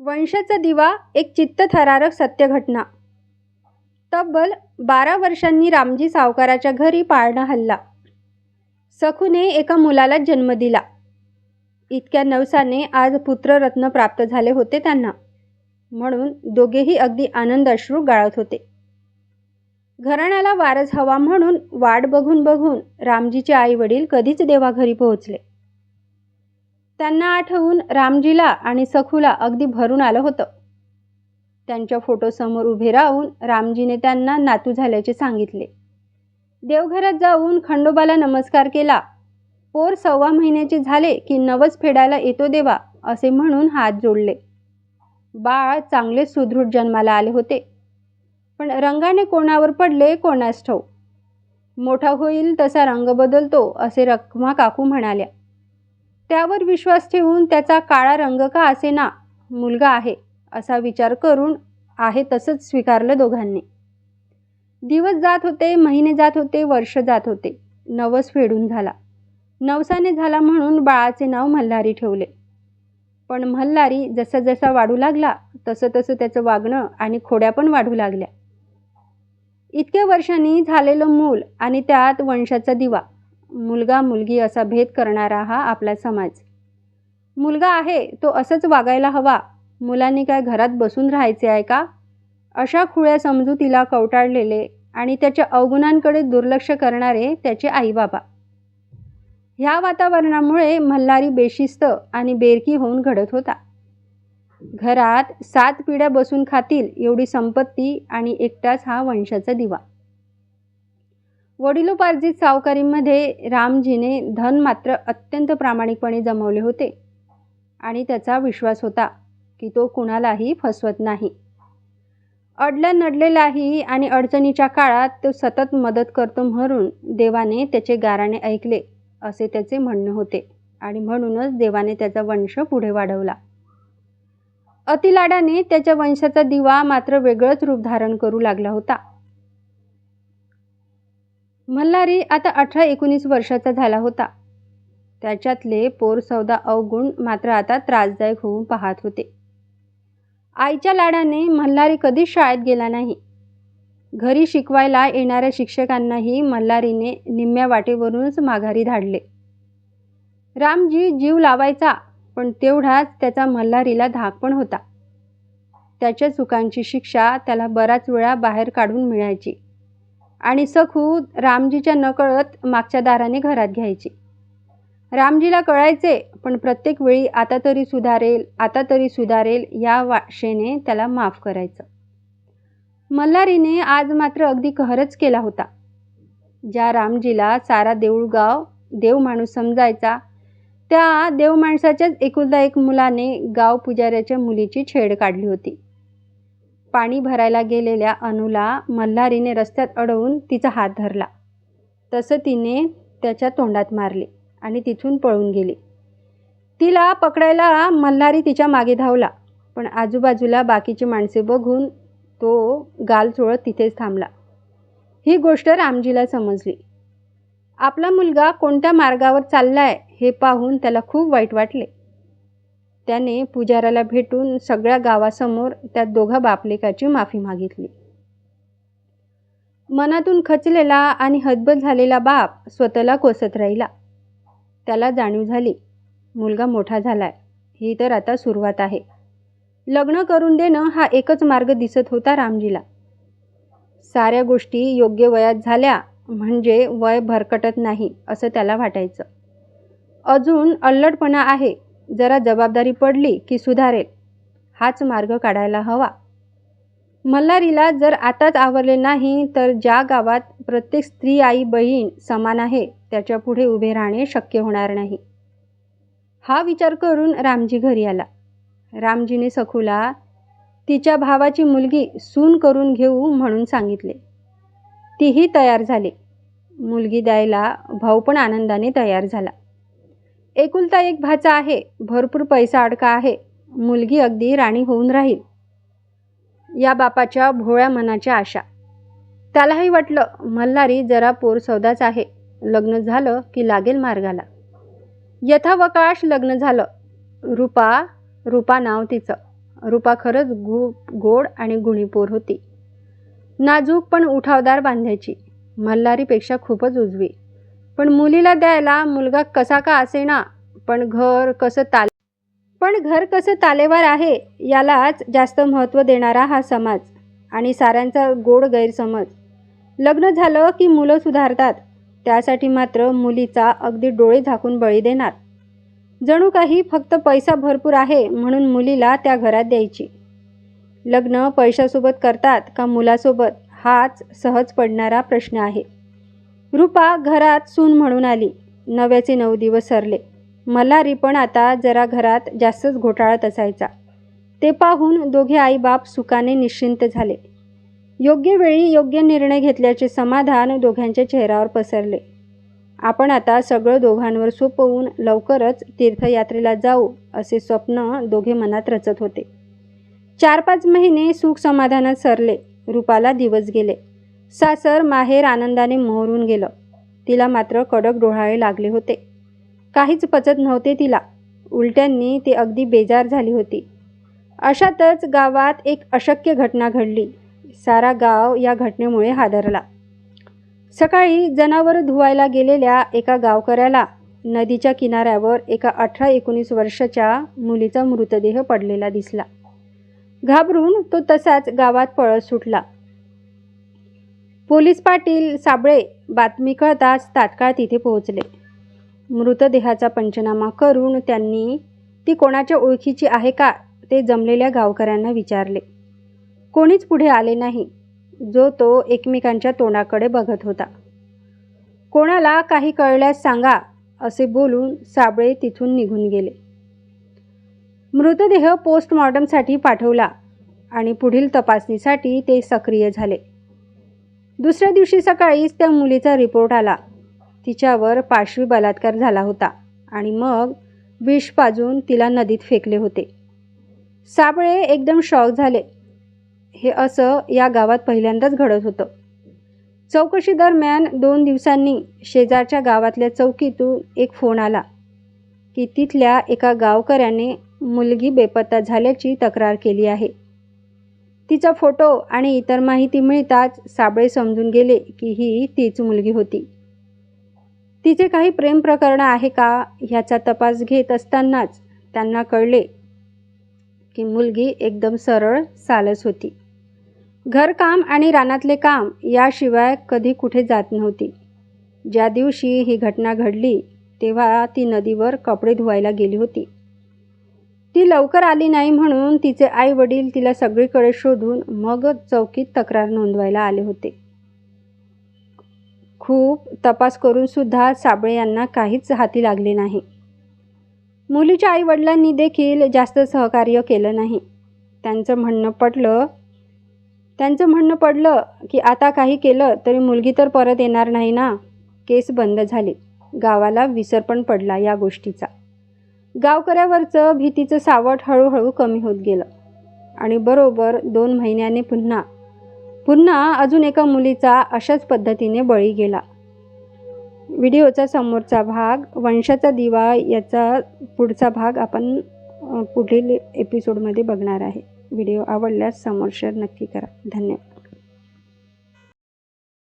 वंशाचा दिवा एक चित्तथरारक सत्यघटना. तब्बल बारा वर्षांनी रामजी सावकाराच्या घरी पाळणा हल्ला. सखूने एका मुलाला जन्म दिला. इतक्या नवसाने आज पुत्ररत्न प्राप्त झाले होते त्यांना. म्हणून दोघेही अगदी आनंद अश्रू गाळत होते. घराण्याला वारस हवा म्हणून वाट बघून बघून रामजीचे आई वडील कधीच देवाघरी पोहोचले. त्यांना आठवून रामजीला आणि सखूला अगदी भरून आलं होतं. त्यांच्या फोटोसमोर उभे राहून रामजीने त्यांना नातू झाल्याचे सांगितले. देवघरात जाऊन खंडोबाला नमस्कार केला. पोर सव्वा महिन्याचे झाले की नवस फेडायला येतो देवा असे म्हणून हात जोडले. बाळ चांगले सुदृढ जन्माला आले होते. पण रंगाने कोणावर पडले कोणास ठाऊ मोठा होईल तसा रंग बदलतो असे रखमा काकू म्हणाल्या. त्यावर विश्वास ठेवून त्याचा काळा रंग का असे ना मुलगा आहे असा विचार करून आहे तसंच स्वीकारलं दोघांनी. दिवस जात होते महिने जात होते वर्ष जात होते. नवस फेडून झाला. नवसाने झाला म्हणून बाळाचे नाव मल्हारी ठेवले. पण मल्हारी जसा जसा वाढू लागला तसं तसं त्याचं वागणं आणि खोड्या पण वाढू लागल्या. इतक्या वर्षांनी झालेलं मूल आणि त्यात वंशाचा दिवा. मुलगा मुलगी असा भेद करणारा हा आपला समाज. मुलगा आहे तो असंच वागायला हवा. मुलांनी काय घरात बसून राहायचे आहे का? अशा खुळ्या समजुतीला कवटाळलेले आणि त्याच्या अवगुणांकडे दुर्लक्ष करणारे त्याचे आईबाबा. ह्या वातावरणामुळे मल्हारी बेशिस्त आणि बेरकी होऊन घडत होता. घरात सात पिढ्या बसून खातील एवढी संपत्ती आणि एकटाच हा वंशाचा दिवा. वडिलोपार्जित सावकारीमध्ये रामजीने धन मात्र अत्यंत प्रामाणिकपणे जमवले होते. आणि त्याचा विश्वास होता की तो कुणालाही फसवत नाही. अडल्या नडलेलाही आणि अडचणीच्या काळात तो सतत मदत करतो म्हणून देवाने त्याचे गाराणे ऐकले असे त्याचे म्हणणे होते. आणि म्हणूनच देवाने त्याचा वंश पुढे वाढवला. अतिलाडाने त्याच्या वंशाचा दिवा मात्र वेगळंच रूप धारण करू लागला होता. मल्हारी आता अठरा एकोणीस वर्षाचा झाला होता. त्याच्यातले पोर सौदा अवगुण मात्र आता त्रासदायक होऊन पाहत होते. आईच्या लाडाने मल्हारी कधीच शाळेत गेला नाही. घरी शिकवायला येणाऱ्या शिक्षकांनाही मल्हारीने निम्म्या वाटेवरूनच माघारी धाडले. रामजी जीव लावायचा पण तेवढाच त्याचा मल्हारीला धाक पण होता. त्याच्या चुकांची शिक्षा त्याला बराच वेळा बाहेर काढून मिळायची. आणि सखू रामजीच्या नकळत मागच्या दाराने घरात घ्यायची. रामजीला कळायचे पण प्रत्येक वेळी आता तरी सुधारेल आता तरी सुधारेल या वाशेने त्याला माफ करायचं. मल्हारीने आज मात्र अगदी कहरच केला होता. ज्या रामजीला सारा देऊळगाव देव माणूस समजायचा त्या देव माणसाच्याच एकुलदा एक मुलाने गाव पुजाऱ्याच्या मुलीची छेड काढली होती. पाणी भरायला गेलेल्या अनुला मल्हारीने रस्त्यात अडवून तिचा हात धरला. तसं तिने त्याच्या तोंडात मारले आणि तिथून पळून गेली. तिला पकडायला मल्हारी तिच्यामागे धावला पण आजूबाजूला बाकीची माणसे बघून तो गाल चोळत तिथेच थांबला. ही गोष्ट रामजीला समजली. आपला मुलगा कोणत्या मार्गावर चाललाय हे पाहून त्याला खूप वाईट वाटले. त्याने पुजाऱ्याला भेटून सगळ्या गावासमोर त्या दोघा बापलेकाची माफी मागितली. मनातून खचलेला आणि हतबल झालेला बाप स्वतःला कोसत राहिला. त्याला जाणीव झाली मुलगा मोठा झालाय ही तर आता सुरुवात आहे. लग्न करून देणं हा एकच मार्ग दिसत होता रामजीला. साऱ्या गोष्टी योग्य वयात झाल्या म्हणजे वय भरकटत नाही असं त्याला वाटायचं. अजून अल्लडपणा आहे जरा जबाबदारी पडली की सुधारेल. हाच मार्ग काढायला हवा. मल्हारीला जर आताच आवरले नाही तर ज्या गावात प्रत्येक स्त्री आई बहीण समान आहे त्याच्या पुढे उभे राहणे शक्य होणार नाही. हा विचार करून रामजी घरी आला. रामजीने सखूला तिच्या भावाची मुलगी सून करून घेऊ म्हणून सांगितले. तीही तयार झाली. मुलगी द्यायला भाऊ पण आनंदाने तयार झाला. एकुलता एक भाचा आहे. भरपूर पैसा अडका आहे. मुलगी अगदी राणी होऊन राहील. या बापाच्या भोळ्या मनाच्या आशा. त्यालाही वाटलं मल्हारी जरा पोर सौदाच आहे. लग्न झालं की लागेल मार्गाला. यथावकाश लग्न झालं. रूपा रूपा नाव तिचं. रूपा खरंच गु गोड आणि गुणीपोर होती. नाजूक पण उठावदार बांधायची. मल्हारीपेक्षा खूपच उजवी. पण मुलीला द्यायला मुलगा कसा का असेना? पण घर कसं ताल? पण घर कसं तालेवार आहे यालाच जास्त महत्त्व देणारा हा समाज आणि साऱ्यांचा गोड गैरसमज. लग्न झालं की मुलं सुधारतात त्यासाठी मात्र मुलीचा अगदी डोळे झाकून बळी देणार. जणू काही फक्त पैसा भरपूर आहे म्हणून मुलीला त्या घरात द्यायची. लग्न पैशासोबत करतात का मुलासोबत हाच सहज पडणारा प्रश्न आहे. रूपा घरात सून म्हणून आली. नव्याचे नऊ दिवस सरले. मल्हारी पण आता जरा घरात जास्तच घोटाळत असायचा. ते पाहून दोघे आईबाप सुखाने निश्चिंत झाले. योग्य वेळी योग्य निर्णय घेतल्याचे समाधान दोघांच्या चेहऱ्यावर पसरले. आपण आता सगळं दोघांवर सोपवून लवकरच तीर्थयात्रेला जाऊ असे स्वप्न दोघे मनात रचत होते. चार पाच महिने सुख समाधानात सरले. रूपाला दिवस गेले. सासर माहेर आनंदाने मोहरून गेलं. तिला मात्र कडक डोहाळे लागले होते. काहीच पचत नव्हते तिला. उलट्यांनी ती अगदी बेजार झाली होती. अशातच गावात एक अशक्य घटना घडली. सारा गाव या घटनेमुळे हादरला. सकाळी जनावरं धुवायला गेलेल्या एका गावकऱ्याला नदीच्या किनाऱ्यावर एका अठरा एकोणीस वर्षाच्या मुलीचा मृतदेह पडलेला दिसला. घाबरून तो तसाच गावात पळत सुटला. पोलीस पाटील साबळे बातमी कळताच तात्काळ तिथे पोहोचले. मृतदेहाचा पंचनामा करून त्यांनी ती कोणाच्या ओळखीची आहे का? ते जमलेल्या गावकऱ्यांना विचारले. कोणीच पुढे आले नाही. जो तो एकमेकांच्या तोंडाकडे बघत होता. कोणाला काही कळल्यास सांगा असे बोलून साबळे तिथून निघून गेले. मृतदेह पोस्टमॉर्टमसाठी पाठवला आणि पुढील तपासणीसाठी ते सक्रिय झाले. दुसऱ्या दिवशी सकाळीच त्या मुलीचा रिपोर्ट आला. तिच्यावर पाशवी बलात्कार झाला होता आणि मग विष पाजून तिला नदीत फेकले होते. साबळे एकदम शॉक झाले. हे असं या गावात पहिल्यांदाच घडत होतं. चौकशी दरम्यान दोन दिवसांनी शेजारच्या गावातल्या चौकीतून एक फोन आला की तिथल्या एका गावकऱ्याने मुलगी बेपत्ता झाल्याची तक्रार केली आहे. तिचा फोटो आणि इतर माहिती मिळताच साबळे समजून गेले की ही तीच मुलगी होती. तिचे काही प्रेम प्रकरण आहे का ह्याचा तपास घेत असतानाच त्यांना कळले की मुलगी एकदम सरळ सालस होती. घरकाम आणि रानातले काम याशिवाय कधी कुठे जात नव्हती. ज्या दिवशी ही घटना घडली तेव्हा ती नदीवर कपडे धुवायला गेली होती. ती लवकर आली नाही म्हणून तिचे आई वडील तिला सगळीकडे शोधून मग चौकीत तक्रार नोंदवायला आले होते. खूप तपास करून सुद्धा साबळे यांना काहीच हाती लागले नाही. मुलीच्या आईवडिलांनी देखील जास्त सहकार्य केलं नाही. त्यांचं म्हणणं पडलं त्यांचं म्हणणं पडलं की आता काही केलं तरी मुलगी तर परत येणार नाही ना? केस बंद झाले. गावाला विसर पण पडला या गोष्टीचा. गावकऱ्यावरचं भीतीचं सावट हळूहळू कमी होत गेलं. आणि बरोबर दोन महिन्याने पुन्हा पुन्हा अजून एका मुलीचा अशाच पद्धतीने बळी गेला. व्हिडिओचा समोरचा भाग वंशाचा दिवा याचा पुढचा भाग आपण पुढील एपिसोडमध्ये बघणार आहे. व्हिडिओ आवडल्यास समोर शेअर नक्की करा. धन्यवाद.